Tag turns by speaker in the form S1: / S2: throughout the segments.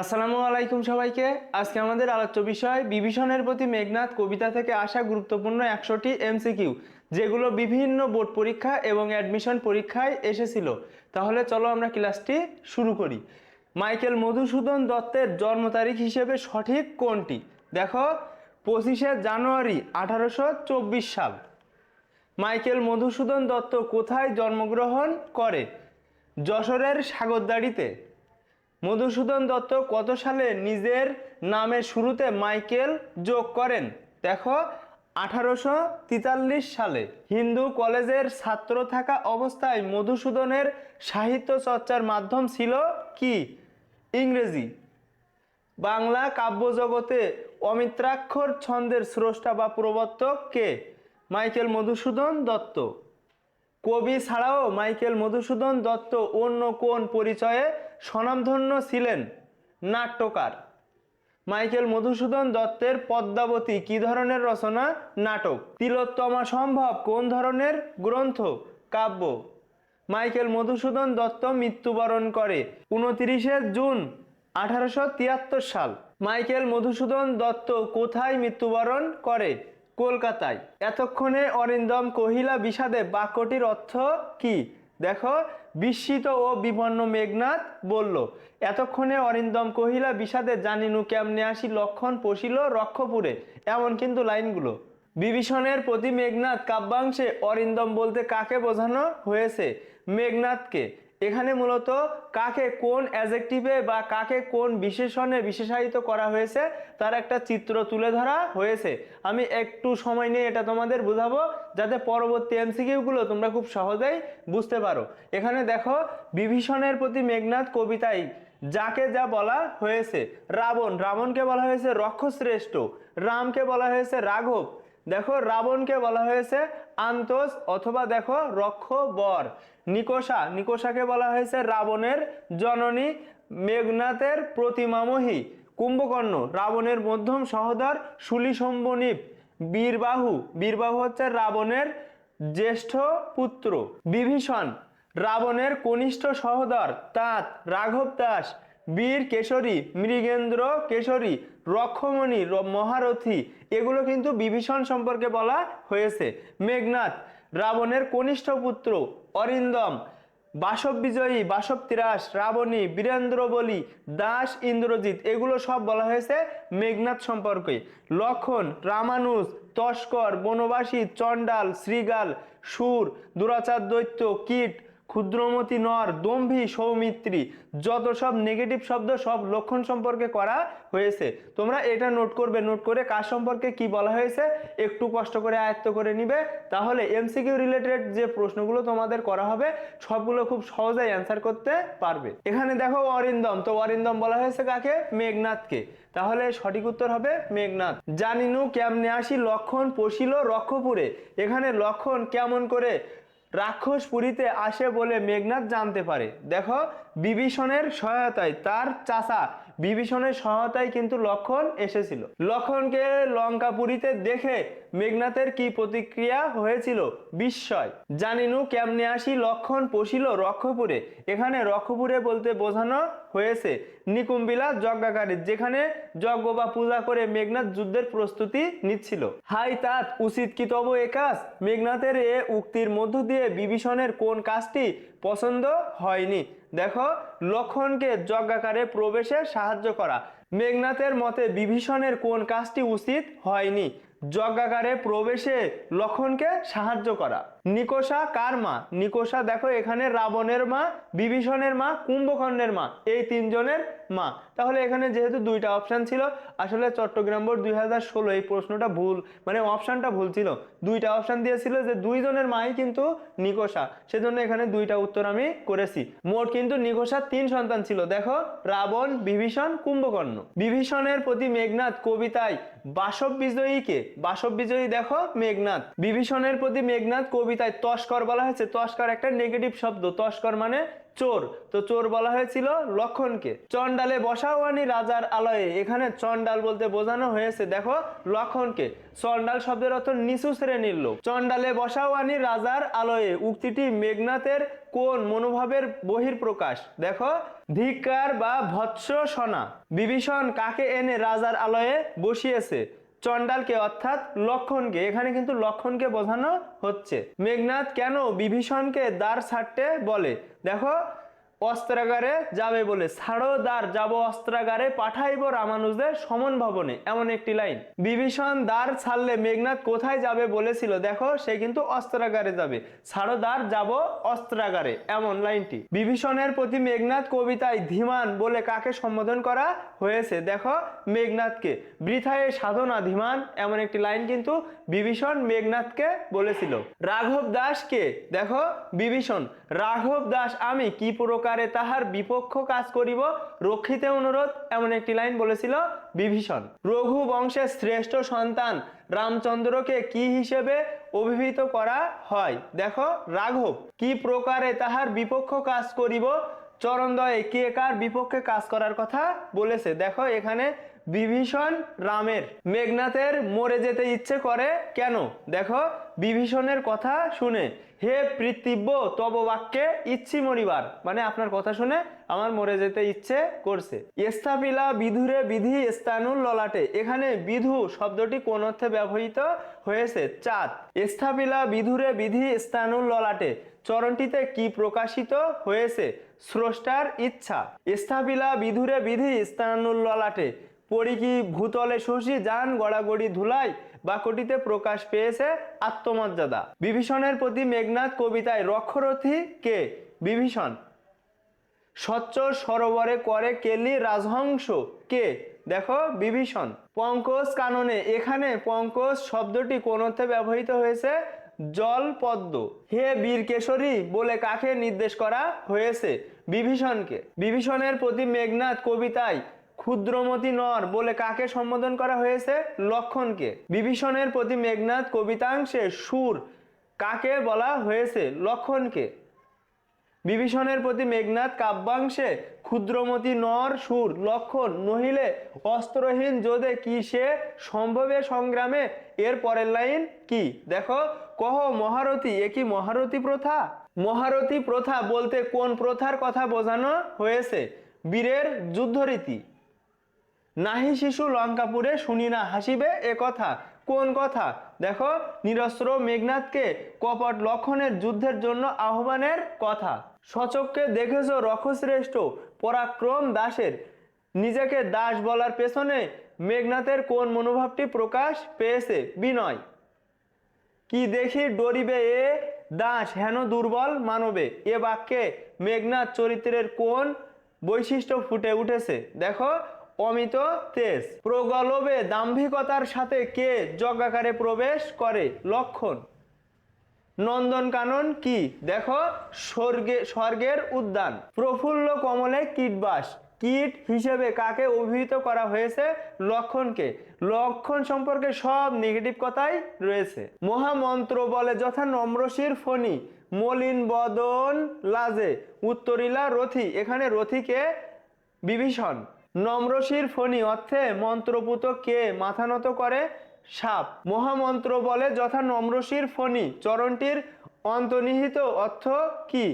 S1: আসসালামু আলাইকুম সবাইকে। আজকে আমাদের আলোচ্য বিষয়, বিভীষণের প্রতি মেঘনাথ কবিতা থেকে আসা গুরুত্বপূর্ণ একশোটি এমসিকিউ যেগুলো বিভিন্ন বোর্ড পরীক্ষা এবং অ্যাডমিশন পরীক্ষায় এসেছিল। তাহলে চলো আমরা ক্লাসটি শুরু করি। মাইকেল মধুসূদন দত্তের জন্ম তারিখ হিসেবে সঠিক কোনটি? দেখো, পঁচিশে জানুয়ারি আঠারোশো চব্বিশ সাল। মাইকেল মধুসূদন দত্ত কোথায় জন্মগ্রহণ করে? যশোরের সাগরদাড়িতে। মধুসূদন দত্ত কত সালে নিজের নামের শুরুতে মাইকেল যোগ করেন? দেখো, আঠারোশো সালে হিন্দু কলেজের ছাত্র থাকা অবস্থায় মধুসূদনের সাহিত্য চর্চার মাধ্যম ছিল কি? ইংরেজি। বাংলা কাব্যজগতে অমিত্রাক্ষর ছন্দের স্রষ্টা বা প্রবর্তক কে? মাইকেল মধুসূদন দত্ত। কবি ছাড়াও মাইকেল মধুসূদন দত্ত অন্য কোন পরিচয়ে স্বনামধন্য ছিলেন নাট্যকার। মাইকেল মধুসূদন দত্তের পদ্মাবতী, কি ধরনের রচনা? নাটক। তিলোত্তমা সম্ভব, কোন ধরনের? গ্রন্থ, কাব্য। মাইকেল মধুসূদন দত্ত মৃত্যুবরণ করে উনতিরিশে জুন আঠারোশো তিয়াত্তর সাল। মাইকেল মধুসূদন দত্ত কোথায় মৃত্যুবরণ করে? কলকাতায়। এতক্ষণে অরিন্দম কহিলা বিষাদে বাক্যটির অর্থ কি? দেখো বিস্মিত ও বিপন্ন মেঘনাথ বলল, এতক্ষণে অরিন্দম কহিলা, বিষাদে জানিনু কেমনে আসি, লক্ষণ পশিল রক্ষপুরে। এমন কিন্তু লাইনগুলো। বিভীষণের প্রতি মেঘনাথ কাব্যাংশে অরিন্দম বলতে কাকে বোঝানো হয়েছে? মেঘনাথকে এখানে মূলত কাকে কোন অ্যাজেক্টিভে বা কাকে কোন বিশেষণে বিশেষায়িত করা হয়েছে, তার একটা চিত্র তুলে ধরা হয়েছে। আমি একটু সময় নিয়ে এটা তোমাদের বোঝাবো, যাতে পরবর্তী এমসিকিউগুলো তোমরা খুব সহজেই বুঝতে পারো। এখানে দেখো, বিভীষণের প্রতি মেঘনাথ কবিতায় যাকে যা বলা হয়েছে। রাবণ, রাবণকে বলা হয়েছে রক্ষশ্রেষ্ঠ। রামকে বলা হয়েছে রাঘব। দেখো রাবণকে বলা হয়েছে আন্তস অথবা দেখো রক্ষ বর নিকোষা, নিকোষাকে বলা হয়েছে রাবণের জননী মেঘনাথের প্রতিমামহী কুম্ভকর্ণ, রাবণের মধ্যম সহদর শুলিসম্বনীপ বীরবাহু বীরবাহু হচ্ছে রাবণের জ্যেষ্ঠ পুত্র। বিভীষণ, রাবণের কনিষ্ঠ সহদর, তাঁত, রাঘব দাস। বীর কেশরী, মৃগেন্দ্র কেশরী, রক্ষমণি মহারথী, এগুলো কিন্তু বিভীষণ সম্পর্কে বলা হয়েছে। মেঘনাথ, রাবণের কনিষ্ঠ পুত্র, অরিন্দম বাসব বিজয়ী বাসব তিরাস রাবণী বীরেন্দ্র বলি দাস, ইন্দ্রজিৎ, এগুলো সব বলা হয়েছে মেঘনাথ সম্পর্কে। লক্ষণ, রামানুজ, তস্কর, বনবাসী, চণ্ডাল, শ্রীগাল, সুর, দুরাচার দৈত্য, কীট ক্ষুদ্রমতি নর, দম্ভী, সৌমিত্রী, যত সব নেগেটিভ শব্দ সব লক্ষণ সম্পর্কে করা হয়েছে। তোমরা এটা নোট করবে নোট করে কার সম্পর্কে কি বলা হয়েছে, একটু কষ্ট করে আয়ত্ত করে নিবে। তাহলে এমসিকিউ রিলেটেড যে প্রশ্নগুলো তোমাদের করা হবে, সবগুলো খুব সহজেই অ্যান্সার করতে পারবে। এখানে দেখো অরিন্দম, তো অরিন্দম বলা হয়েছে কাকে? মেঘনাথকে। তাহলে সঠিক উত্তর হবে মেঘনাথ। জানিনু কেমনে আসি লক্ষণ পশিল রক্ষপুরে। এখানে লক্ষণ কেমন করে রাক্ষসপুরীতে আসে বলে মেঘনাথ জানতে পারে। দেখো বিভীষণের সহায়তায় তার চাচা বিভীষণের সহায়তায় কিন্তু লক্ষণ এসেছিল। লক্ষণকে লঙ্কাপুরীতে দেখে মেঘনাথের কি প্রতিক্রিয়া হয়েছিল? বিস্ময়। জানিনু কেমনে আসি লক্ষণ পশিল রক্ষপুরে। এখানে রক্ষপুরে বলতে বোঝানো হয়েছে নিকুম্বিলা যজ্ঞাকারী, যেখানে যজ্ঞ বা পূজা করে মেঘনাথ যুদ্ধের প্রস্তুতি নিচ্ছিল। হাই তাত, উচিত কি তব এ কাজ? মেঘনাথের এ উক্তির মধ্য দিয়ে বিভীষণের কোন কাজটি পছন্দ হয়নি? দেখো লক্ষণকে যজ্ঞাকারে প্রবেশে সাহায্য করা। মেঘনাথের মতে বিভীষণের কোন কাজটি উচিত হয়নি। যজ্ঞাকারে প্রবেশে লক্ষণকে সাহায্য করা। নিকোষা কার মা? নিকোষা দেখো এখানে রাবণের মা, বিভীষণের মা, কুম্ভকর্ণের মা, এই তিনজনের মা। তাহলে এখানে যেহেতু দুইটা অপশান ছিল, আসলে চট্টগ্রাম বোর্ড দুই হাজার ষোলো এই প্রশ্নটা ভুল মানে অপশানটা ভুল ছিল। দুইটা অপশান দিয়েছিল যে দুইজনের মাই কিন্তু নিকোষা। সেজন্য এখানে দুইটা উত্তর আমি করেছি। মোট কিন্তু নিকোষার তিন সন্তান ছিল। দেখো, রাবণ, বিভীষণ, কুম্ভকর্ণ। বিভীষণের প্রতি মেঘনাথ কবিতায় বাসব বিজয়ীকে বাসব বিজয়ী দেখো মেঘনাথ বিভীষণের প্রতি মেঘনাথ কবিতায় তস্কর বলা হয়েছে। তস্কর একটা নেগেটিভ শব্দ। তস্কর মানে চোর। তো চোর বলা হয়েছিল লক্ষণকে। চণ্ডালে বসাওয়ানি রাজার আলয়ে। এখানে চণ্ডাল বলতে বোঝানো হয়েছে, দেখো, লক্ষণকে। চণ্ডাল শব্দের অর্থ নিচু শ্রেণির লোক। চণ্ডালে বসাওয়ানি রাজার আলয়ে। উক্তিটি মেঘনাথের কোন মনোভাবের বহির প্রকাশ দেখো, ধিক্কার বা ভৎসনা বিভীষণ কাকে এনে রাজার আলয়ে বসিয়েছে? চণ্ডালকে অর্থাৎ লক্ষণকে, এখানে কিন্তু লক্ষণকে বোঝানো হচ্ছে। মেঘনাথ কেন বিভীষণকে দ্বার ছাড়তে বলে? দেখো অস্ত্রাগারে যাবে বলে। দ্বার যাব অস্ত্রাগারে পাঠাইব রামানুজদের সমন ভবনে। এমন একটি লাইন। বিভীষণ দ্বার ছাড়লে মেঘনাথ কোথায় যাবে বলেছিল। দেখো, সে কিন্তু অস্ত্রাগারে যাবে। দ্বার যাব অস্ত্রাগারে। এমন লাইনটি। বিভীষণের প্রতি মেঘনাথ কবিতায় ধীমান বলে কাকে সম্বোধন করা হয়েছে? দেখো মেঘনাথকে বৃথায় সাধনা ধীমান। এমন একটি লাইন কিন্তু বিভীষণ মেঘনাথকে বলেছিল। রাঘব দাসকে। দেখো, বিভীষণ, রাঘব দাস, আমি কি প্রকারে তাহার বিপক্ষ কাজ করিব, রক্ষিতে অনুরোধ, এমন একটি লাইন বলেছিল বিভীষণ। রঘু বংশের শ্রেষ্ঠ সন্তান, রামচন্দ্রকে কি হিসেবে অভিহিত করা হয়? দেখো, রাঘব, কি প্রকারে তাহার বিপক্ষ কাজ করিব? চরণদয়ে কে কার বিপক্ষে কাজ করার কথা বলেছে? দেখো, এখানে বিভীষণ রামের। মেঘনাথের মরে যেতে ইচ্ছে করে কেন? দেখো, বিভীষণের কথা শুনে। হে পৃথিব্য, তব বাক্যে ইচ্ছি মরিবার। মানে আপনার কথা শুনে আমার মরে যেতে ইচ্ছে করছে। স্থাপিলা বিধুরে বিধি স্থানুল ললাটে। এখানে বিধু শব্দটি কোন অর্থে ব্যবহৃত হয়েছে? চাঁদ। স্থাপিলা বিধুরে বিধি স্থানুল ললাটে। চরণটিতে কি প্রকাশিত হয়েছে? স্রষ্টার ইচ্ছা। স্থাপিলা বিধুরে বিধি স্থানুল ললাটে। পড়ি কি ভূতলে শশী, যান গড়াগড়ি ধুলাই বাক্যটিতে প্রকাশ পেয়েছে আত্মমর্যাদা। বিভীষণের প্রতি মেঘনাথ কবিতায় রক্ষরথী কে? বিভীষণ। স্বচ্ছ সরোবরে করে কেলি রাজহংস কে? দেখো, বিভীষণ। পঙ্কজ কাননে, এখানে পঙ্কজ শব্দটি কোন অর্থে ব্যবহৃত হয়েছে? জল পদ্ম। হে বীর কেশরী বলে কাকে নির্দেশ করা হয়েছে? বিভীষণকে। বিভীষণের প্রতি মেঘনাথ কবিতায় ক্ষুদ্রমতি নর বলে কাকে সম্বোধন করা হয়েছে? লক্ষণকে। বিভীষণের প্রতি মেঘনাথ কবিতাংশে সুর কাকে বলা হয়েছে? লক্ষণকে। বিভীষণের প্রতি মেঘনাথ কাব্যাংশে ক্ষুদ্রমতি নর সুর লক্ষণ নহিলে অস্ত্রহীন যোধে কি সে সম্ভবে সংগ্রামে? এর পরের লাইন কি? দেখো, কহ, মহারথী, এ কি মহারথী প্রথা? মহারথী প্রথা বলতে কোন প্রথার কথা বোঝানো হয়েছে? বীরের যুদ্ধরীতি। নাহি শিশু লঙ্কাপুরে শুনি না হাসিবে এ কথা। কোন কথা? দেখো, নিরস্ত্র মেঘনাথকে কপট লক্ষণের যুদ্ধের জন্য আহ্বানের কথা। সচককে দেখেছ রক্ষশ্রেষ্ঠ পরাক্রম দাসের। নিজেকে দাস বলার পেছনে মেঘনাথের কোন মনোভাবটি প্রকাশ পেয়েছে? বিনয়। কি দেখি ডরিবে এ দাস হেন দুর্বল মানবে? এ বাক্যে মেঘনাথ চরিত্রের কোন বৈশিষ্ট্য ফুটে উঠেছে? দেখো অমিত তেজ। প্রগলবে দাম্ভিকতার সাথে কে যজ্ঞাকারে প্রবেশ করে? লক্ষণ। নন্দনকানন কি? দেখো, স্বর্গে, স্বর্গের উদ্যান। প্রফুল্ল কমলে কীটবাস। কীট হিসেবে কাকে অভিহিত করা হয়েছে? লক্ষণকে। লক্ষণ সম্পর্কে সব নেগেটিভ কথাই রয়েছে। মহামন্ত্র বলে যথা নম্রশির ফণি। মলিন বদন লাজে। উত্তরিলা রথি। এখানে রথিকে বিভীষণ। নম্রশির ফণি অর্থে মন্ত্রপুত কে মাথা নত করে? সাপ। মহামন্ত্র বলে যথা নম্রশির ফণি। চরণটির অন্তর্নিহিত অর্থ কি?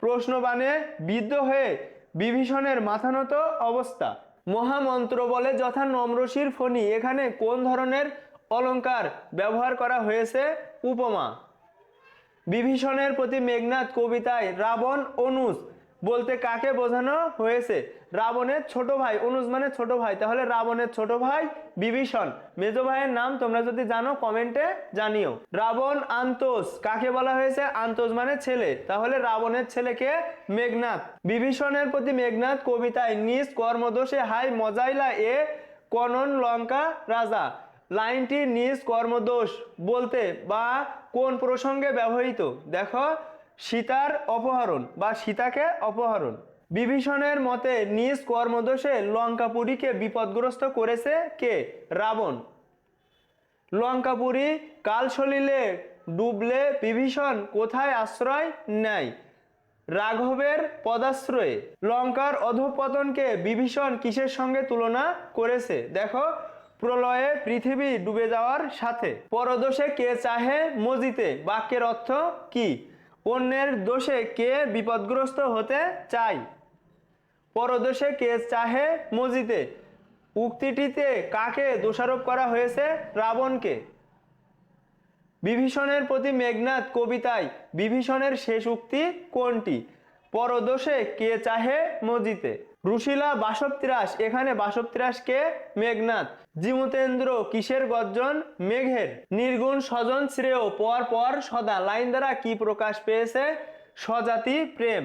S1: প্রশ্নবাণে বিদ্ধ হয়ে বিভীষণের মাথানত অবস্থা। মহামন্ত্র বলে যথা নম্রশির ফণি। এখানে কোন ধরনের অলঙ্কার ব্যবহার করা হয়েছে? উপমা। বিভীষণের প্রতি মেঘনাথ কবিতায় রাবণ অনুজ। বলতে কাকে বোঝানো হয়েছে? রাবণের ছোট ভাই অনুজ মানে ছোট ভাই। তাহলে রাবণের ছোট ভাই বিভীষণ। মেজ ভাইয়ের নাম তোমরা যদি জানো, কমেন্টে জানিও। রাবণ আন্তোষ কাকে বলা হয়েছে? আন্তোষ মানে ছেলে। তাহলে রাবণের ছেলেকে মেঘনাথ বিভীষণের প্রতি মেঘনাথ কবিতায়, নিজ কর্মদোষে হাই মজাইলা এ কনন লঙ্কা রাজা। লাইনটি নিজ কর্মদোষ বলতে বা কোন প্রসঙ্গে ব্যবহৃত? দেখো সীতার অপহরণ বা সীতাকে অপহরণ। বিভীষণের মতে নিজ কর্মদোষে লঙ্কাপুরীকে বিপদগ্রস্ত করেছে কে? রাবণ। লঙ্কাপুরী কাল সলিলে ডুবলে বিভীষণ কোথায় আশ্রয় নেয়? রাঘবের পদাশ্রয়ে। লঙ্কার অধঃপতনকে বিভীষণ কিসের সঙ্গে তুলনা করেছে? দেখো, প্রলয়ে পৃথিবী ডুবে যাওয়ার সাথে। পরদোষে কে চাহে মজিতে? বাক্যের অর্থ কি? অন্যের দোষে কে বিপদগ্রস্ত হতে চায়? পরদোষে কে চাহে মজিতে? উক্তিটিতে কাকে দোষারোপ করা হয়েছে রাবণকে? বিভীষণের প্রতি মেঘনাথ কবিতায় বিভীষণের শেষ উক্তি কোনটি? পরদোষে কে চাহে মজিতে? রুশিলা বাসবত্রাস এখানে বাসবত্রাস কে মেঘনাথ। জিমুতেন্দ্র কিসের গর্জন? মেঘের। নির্গুণ স্বজন শ্রেয়, পর পর সদা। লাইন দ্বারা কি প্রকাশ পেয়েছে? স্বজাতি প্রেম।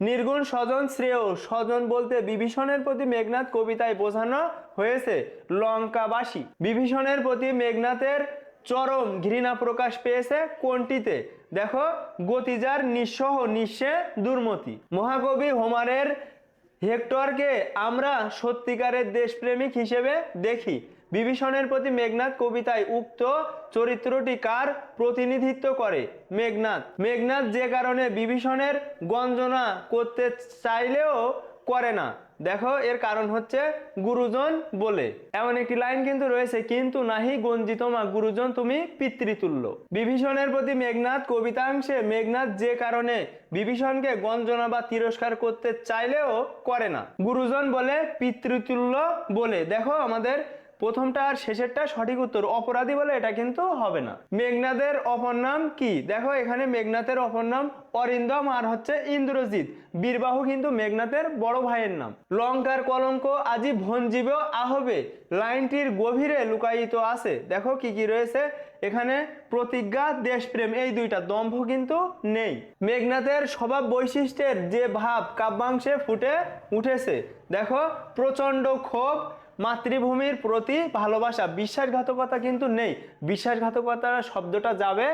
S1: নির্গুণ স্বজন শ্রেয়, স্বজন বলতে বিভীষণের প্রতি মেঘনাথ কবিতায় বোঝানো হয়েছে, লঙ্কাবাসী। বিভীষণের প্রতি মেঘনাথের চরম ঘৃণা প্রকাশ পেয়েছে কোনটিতে? দেখো, গতিজার নিঃসহ নিঃস্বে দুর্মতি। মহাকবি হোমারের হেক্টরকে আমরা সত্যিকারের দেশপ্রেমিক হিসেবে দেখি। বিভীষণের প্রতি মেঘনাথ কবিতায় উক্ত চরিত্রটি কার প্রতিনিধিত্ব করে? মেঘনাথ। মেঘনাথ যে কারণে বিভীষণের গঞ্জনা করতে চাইলেও করে না। দেখো, এর কারণ হচ্ছে গুরুজন বলে। এমন একটি লাইন কিন্তু রয়েছে, কিন্তু নাহি গঞ্জিত মা, গুরুজন তুমি পিতৃতুল্য। বিভীষণের প্রতি মেঘনাথ কবিতাংশে মেঘনাথ যে কারণে বিভীষণকে গঞ্জনা বা তিরস্কার করতে চাইলেও করে না। গুরুজন বলে পিতৃতুল্য বলে। দেখো, আমাদের প্রথমটা আর শেষেরটা সঠিক উত্তর অপরাধী বলে এটা কিন্তু হবে না। মেঘনাদের অপর নাম কি? দেখো, এখানে মেঘনাথের অপর নাম অরিন্দম আর হচ্ছে ইন্দ্রজিৎ। বীরবাহু কিন্তু মেঘনাথের বড় ভাইয়ের নাম। লঙ্কার কলঙ্ক আজি ভঞ্জীব আহবে। লাইনটির গভীরে লুকায়িত আছে। দেখো কি কি রয়েছে। এখানে প্রতিজ্ঞা, দেশপ্রেম, এই দুইটা দম্ভ কিন্তু নেই। মেঘনাথের স্বভাব বৈশিষ্ট্যের যে ভাব কাব্যাংশে ফুটে উঠেছে। দেখো, প্রচণ্ড ক্ষোভ মাতৃভূমির প্রতি ভালোবাসা, বিশ্বাসঘাতকতা কিন্তু নেই। বিশ্বাসঘাতকতার শব্দটা যাবে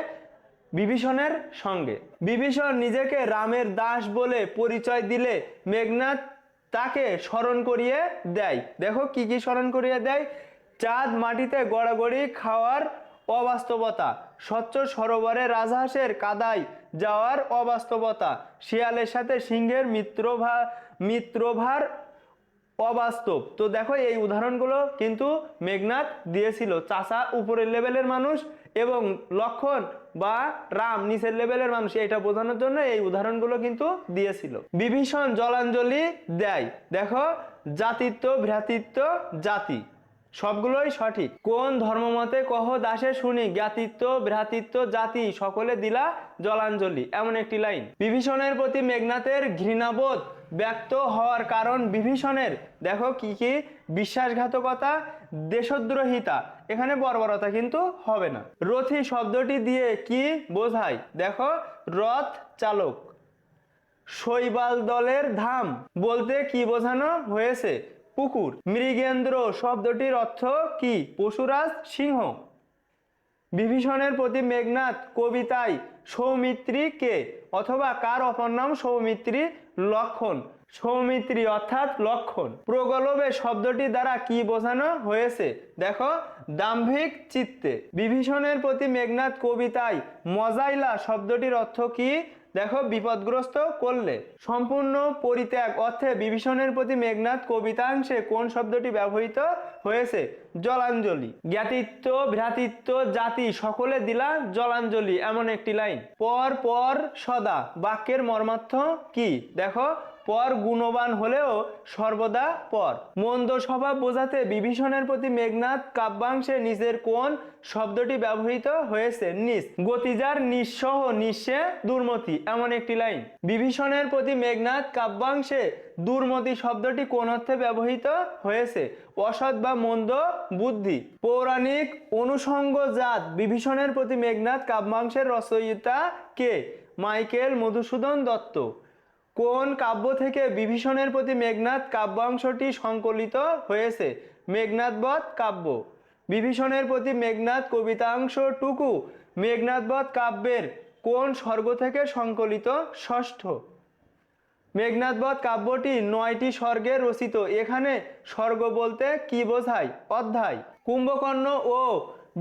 S1: বিভীষণের সঙ্গে। বিভীষণ নিজেকে রামের দাস বলে পরিচয় দিলে মেঘনাথ তাকে স্মরণ করিয়ে দেয়। দেখো কি কি স্মরণ করিয়ে দেয়। চাঁদ মাটিতে গড়াগড়ি খাওয়ার অবাস্তবতা, স্বচ্ছ সরোবরে রাজহাঁসের কাদায় যাওয়ার অবাস্তবতা, শিয়ালের সাথে সিংহের মিত্রভা, মিত্রভার অবাস্তব। তো দেখো এই উদাহরণগুলো কিন্তু মেঘনাথ দিয়েছিল। চাষা উপরের লেভেলের মানুষ এবং লক্ষণ বা রাম নিচের লেভেলের মানুষ, এটা বোঝানোর জন্য এই উদাহরণগুলো কিন্তু দিয়েছিল। বিভীষণ জলাঞ্জলি দেয়। দেখো, জাতিত্ব, ভ্রাতৃত্ব, জাতি। সবগুলোই সঠিক। কোন ধর্মমতে কহ দাসে শুনি, জ্ঞাতিত্ব, ভ্রাতৃত্ব, জাতি, সকলে দিলা জলাঞ্জলি। এমন একটি লাইন। বিভীষণের প্রতি মেঘনাথের ঘৃণাবোধ ব্যক্ত হওয়ার কারণ বিভীষণের। দেখো কি কি? বিশ্বাসঘাতকতা, দেশদ্রোহিতা। এখানে বর্বরতা কিন্তু হবে না। রথি শব্দটি দিয়ে কি বোঝায়? দেখো, রথ চালক, শৈবাল দলের ধাম। বলতে কি বোঝানো হয়েছে? পুকুর। মৃগেন্দ্র শব্দটির অর্থ কি? পশুরাজ সিংহ। বিভীষণের প্রতি মেঘনাথ কবিতায় সৌমিত্রী কে? অথবা কার অপর নাম সৌমিত্রী লক্ষণ? সৌমিত্রী অর্থাৎ লক্ষণ। প্রগলভে শব্দটি দ্বারা কি বোঝানো হয়েছে? দেখো, দাম্ভিক চিত্তে। বিভীষণের প্রতি মেঘনাথ কবিতায় মজাইলা শব্দটির অর্থ কি? দেখো, বিপদগ্রস্ত করলে। সম্পূর্ণ পরিত্যাগ অর্থে বিভীষণের প্রতি মেঘনাথ কবিতাংশে কোন শব্দটি ব্যবহৃত হয়েছে? জলাঞ্জলি। জ্ঞাতিত্ব, ভ্রাতিত্ব, জাতি সকলে দিলা জলাঞ্জলি, এমন একটি লাইন। পর পর সদা। বাক্যের মর্মার্থ কি? দেখো পর গুণবান হলেও সর্বদা পর। মন্দ স্বভাব বোঝাতে বিভীষণের প্রতি মেঘনাথ কাব্যাংশে নিজের কোন শব্দটি ব্যবহৃত হয়েছে? নিস। গতিজার নিঃসহ নিঃস্বে দুর্মতি, এমন একটি লাইন। বিভীষণের প্রতি মেঘনাথ কাব্যাংশে দুর্মতি শব্দটি কোন অর্থে ব্যবহৃত হয়েছে? অসৎ বা মন্দ বুদ্ধি। পৌরাণিক অনুষঙ্গ জাত বিভীষণের প্রতি মেঘনাথ কাব্যাংশের রচয়িতা কে? মাইকেল মধুসূদন দত্ত। কোন কাব্য থেকে বিভীষণের প্রতি মেঘনাথ কাব্যাংশটি সংকলিত হয়েছে? মেঘনাথবধ কাব্য। বিভীষণের প্রতি মেঘনাথ কবিতাংশটুকু। মেঘনাথবধ কাব্যের কোন স্বর্গ থেকে সংকলিত ষষ্ঠ? মেঘনাথবধ কাব্যটি নয়টি স্বর্গে রচিত। এখানে স্বর্গ বলতে কি বোঝায়? অধ্যায়। কুম্ভকর্ণ ও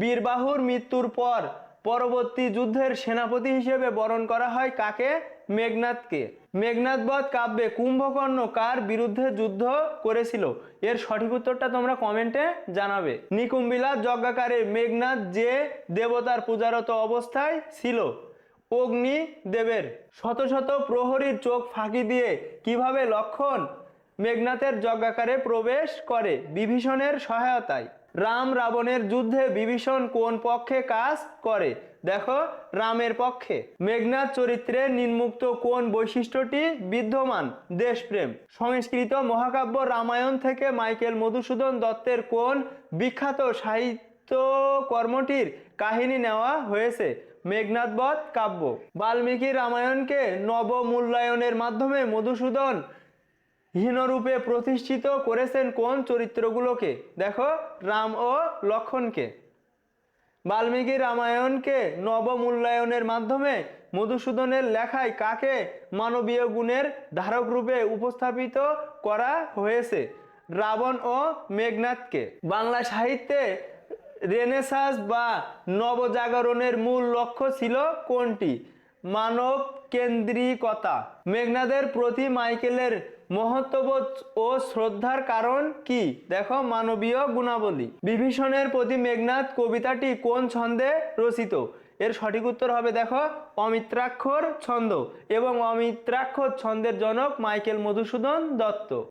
S1: বীরবাহুর মৃত্যুর পর পরবর্তী যুদ্ধের সেনাপতি হিসেবে বরণ করা হয় কাকে? মেঘনাথকে। মেঘনাথ বধ কাব্যে কুম্ভকর্ণ কার বিরুদ্ধে যুদ্ধ করেছিল? এর সঠিক উত্তরটা তোমরা কমেন্টে জানাবে। নিকুম্বিলাস যজ্ঞাকারে মেঘনাথ যে দেবতার পূজারত অবস্থায় ছিল অগ্নি দেবের শত শত প্রহরীর চোখ ফাঁকি দিয়ে কীভাবে লক্ষণ মেঘনাথের যজ্ঞাকারে প্রবেশ করে? বিভীষণের সহায়তায়। রাম রাবণের যুদ্ধে বিভীষণ কোন পক্ষে কাজ করে? দেখো, রামের পক্ষে। মেঘনাথ চরিত্রে নির্মুক্ত কোন বৈশিষ্ট্যটি বিদ্যমান? দেশপ্রেম। সংস্কৃত মহাকাব্য রামায়ণ থেকে মাইকেল মধুসূদন দত্তের কোন বিখ্যাত সাহিত্য কর্মটির কাহিনী নেওয়া হয়েছে? মেঘনাথবধ কাব্য। বাল্মীকি রামায়ণকে নব মূল্যায়নের মাধ্যমে মধুসূদন হীনরূপে প্রতিষ্ঠিত করেছেন কোন চরিত্রগুলোকে? দেখো, রাম ও লক্ষণকে। বাল্মীকি রামায়ণকে নবমূল্যায়নের মাধ্যমে মধুসূদনের লেখায় কাকে মানবীয় গুণের ধারক রূপে উপস্থাপিত করা হয়েছে? রাবণ ও মেঘনাথকে। বাংলা সাহিত্যে রেনেসাস বা নবজাগরণের মূল লক্ষ্য ছিল কোনটি? মানব কেন্দ্রিকতা মেঘনাদের প্রতি মাইকেলের মহত্ববোধ ও শ্রদ্ধার কারণ কি? দেখো মানবীয় গুণাবলী। বিভীষণের প্রতি মেঘনাথ কবিতাটি কোন ছন্দে রচিত? এর সঠিক উত্তর হবে দেখো অমিত্রাক্ষর ছন্দ এবং অমিত্রাক্ষর ছন্দের জনক মাইকেল মধুসূদন দত্ত।